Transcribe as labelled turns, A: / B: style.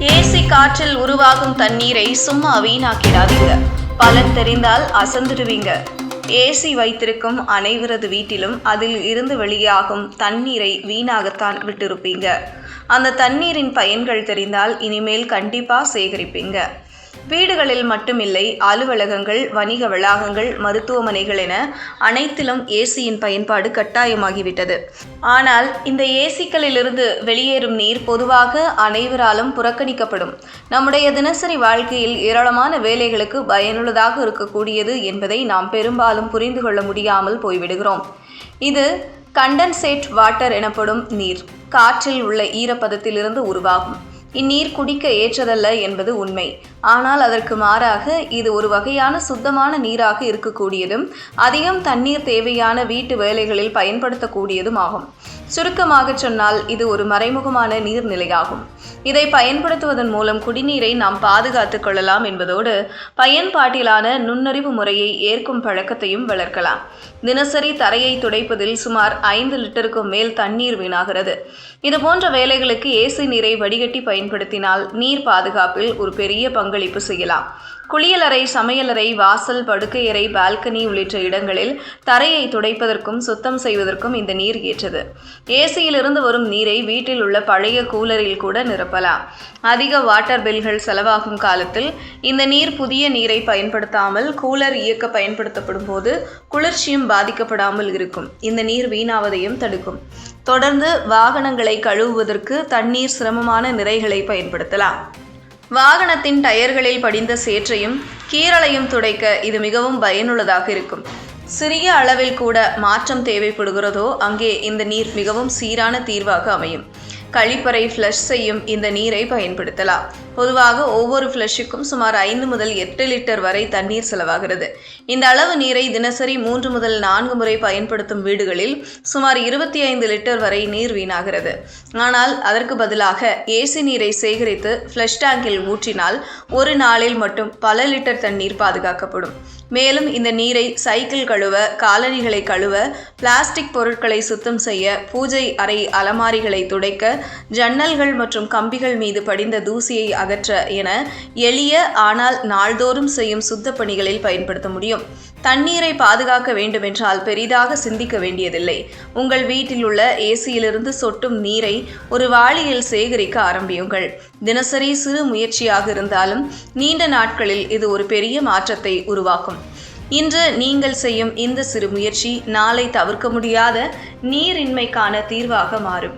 A: AC காற்றில் உருவாகும் தண்ணீரை சும்மா வீணாக்கிடாதீங்க. பலன் தெரிந்தால் அசந்துடுவீங்க. ஏசி வைத்திருக்கும் அனைவரது வீட்டிலும் அதில் இருந்து வெளியாகும் தண்ணீரை வீணாகத்தான் விட்டிருப்பீங்க. அந்த தண்ணீரின் பயன்கள் தெரிந்தால் இனிமேல் கண்டிப்பாக சேகரிப்பீங்க. வீடுகளில் மட்டுமில்லை அலுவலகங்கள் வணிக வளாகங்கள் மருத்துவமனைகள் என அனைத்திலும் ஏசியின் பயன்பாடு கட்டாயமாகிவிட்டது. ஆனால் இந்த ஏசிக்களிலிருந்து வெளியேறும் நீர் பொதுவாக அனைவராலும் புறக்கணிக்கப்படும். நம்முடைய தினசரி வாழ்க்கையில் ஏராளமான வேலைகளுக்கு பயனுள்ளதாக இருக்கக்கூடியது என்பதை நாம் பெரும்பாலும் புரிந்து கொள்ள முடியாமல் போய்விடுகிறோம். இது கண்டன்சேட் வாட்டர் எனப்படும் நீர் காற்றில் உள்ள ஈரப்பதத்திலிருந்து உருவாகும். இந்நீர் குடிக்க ஏற்றதல்ல என்பது உண்மை. ஆனால் அதற்கு மாறாக இது ஒரு வகையான சுத்தமான நீராக இருக்கக்கூடியதும் அதிகம் தண்ணீர் தேவையான வீட்டு வேலைகளில் பயன்படுத்தக்கூடியதும் ஆகும். சுருக்கமாக சொன்னால் இது ஒரு மறைமுகமான நீர்நிலையாகும். இதை பயன்படுத்துவதன் மூலம் குடிநீரை நாம் பாதுகாத்துக் கொள்ளலாம் என்பதோடு பயன்பாட்டிலான நுண்ணறிவு முறையை ஏற்கும் பழக்கத்தையும் வளர்க்கலாம். தினசரி தரையை துடைப்பதில் சுமார் ஐந்து லிட்டருக்கும் மேல் தண்ணீர் வீணாகிறது. இது போன்ற வேலைகளுக்கு ஏசி நீரை வடிகட்டி பயன்படுத்தினால் நீர் பாதுகாப்பில் ஒரு பெரிய பங்களிப்பு செய்யலாம். குளியலறை சமையலறை வாசல் படுக்கையறை பால்கனி உள்ளிட்ட இடங்களில் தரையை துடைப்பதற்கும் சுத்தம் செய்வதற்கும் இந்த நீர் ஏற்றது. ஏசியிலிருந்து வரும் நீரை வீட்டில் உள்ள பழைய கூலரில் கூட நிரப்பலாம் அதிக வாட்டர் பில்கள் செலவாகும் காலத்தில் இந்த நீர் புதிய நீரை பயன்படுத்தாமல் கூலர் இயக்க பயன்படுத்தப்படும் போது குளிர்ச்சியும் பாதிக்கப்படாமல் இருக்கும். இந்த நீர் வீணாவதையும் தடுக்கும். தொடர்ந்து வாகனங்களை கழுவுவதற்கு தண்ணீர் சிரமமான நிறைகளை பயன்படுத்தலாம். வாகனத்தின் டயர்களில் படிந்த சேற்றையும் கீரலையும் துடைக்க இது மிகவும் பயனுள்ளதாக இருக்கும். சிறிய அளவில் கூட மாற்றம் தேவைப்படுகிறதோ அங்கே இந்த நீர் மிகவும் சீரான தீர்வாக அமையும். கழிப்பறை ஃப்ளஷ் செய்யும் இந்த நீரை பயன்படுத்தலாம். பொதுவாக ஒவ்வொரு ஃப்ளஷுக்கும் சுமார் ஐந்து முதல் எட்டு லிட்டர் வரை தண்ணீர் செலவாகிறது. இந்த அளவு நீரை தினசரி மூன்று முதல் நான்கு முறை பயன்படுத்தும் வீடுகளில் சுமார் இருபத்தி ஐந்து லிட்டர் வரை நீர் வீணாகிறது. ஆனால் அதற்கு பதிலாக ஏசி நீரை சேகரித்து ஃப்ளஷ் டேங்கில் ஊற்றினால் ஒரு நாளில் மட்டும் பல லிட்டர் தண்ணீர் பாதுகாக்கப்படும். மேலும் இந்த நீரை சைக்கிள் கழுவ காலணிகளை கழுவ பிளாஸ்டிக் பொருட்களை சுத்தம் செய்ய பூஜை அறை அலமாரிகளை துடைக்க ஜன்னல்கள் மற்றும் கம்பிகள் மீது படிந்த தூசியை அகற்ற என எளிய ஆனால் நாள்தோறும் செய்யும் சுத்த பணிகளில் பயன்படுத்த முடியும். தண்ணீரை பாதுகாக்க வேண்டுமென்றால் பெரிதாக சிந்திக்க வேண்டியதில்லை. உங்கள் வீட்டில் உள்ள ஏசியிலிருந்து சொட்டும் நீரை ஒரு வாளியில் சேகரிக்க ஆரம்பியுங்கள். தினசரி சிறு முயற்சியாக இருந்தாலும் நீண்ட நாட்களில் இது ஒரு பெரிய மாற்றத்தை உருவாக்கும். இன்று நீங்கள் செய்யும் இந்த சிறு முயற்சி நாளை தவிர்க்க முடியாத நீரின்மைக்கான தீர்வாக மாறும்.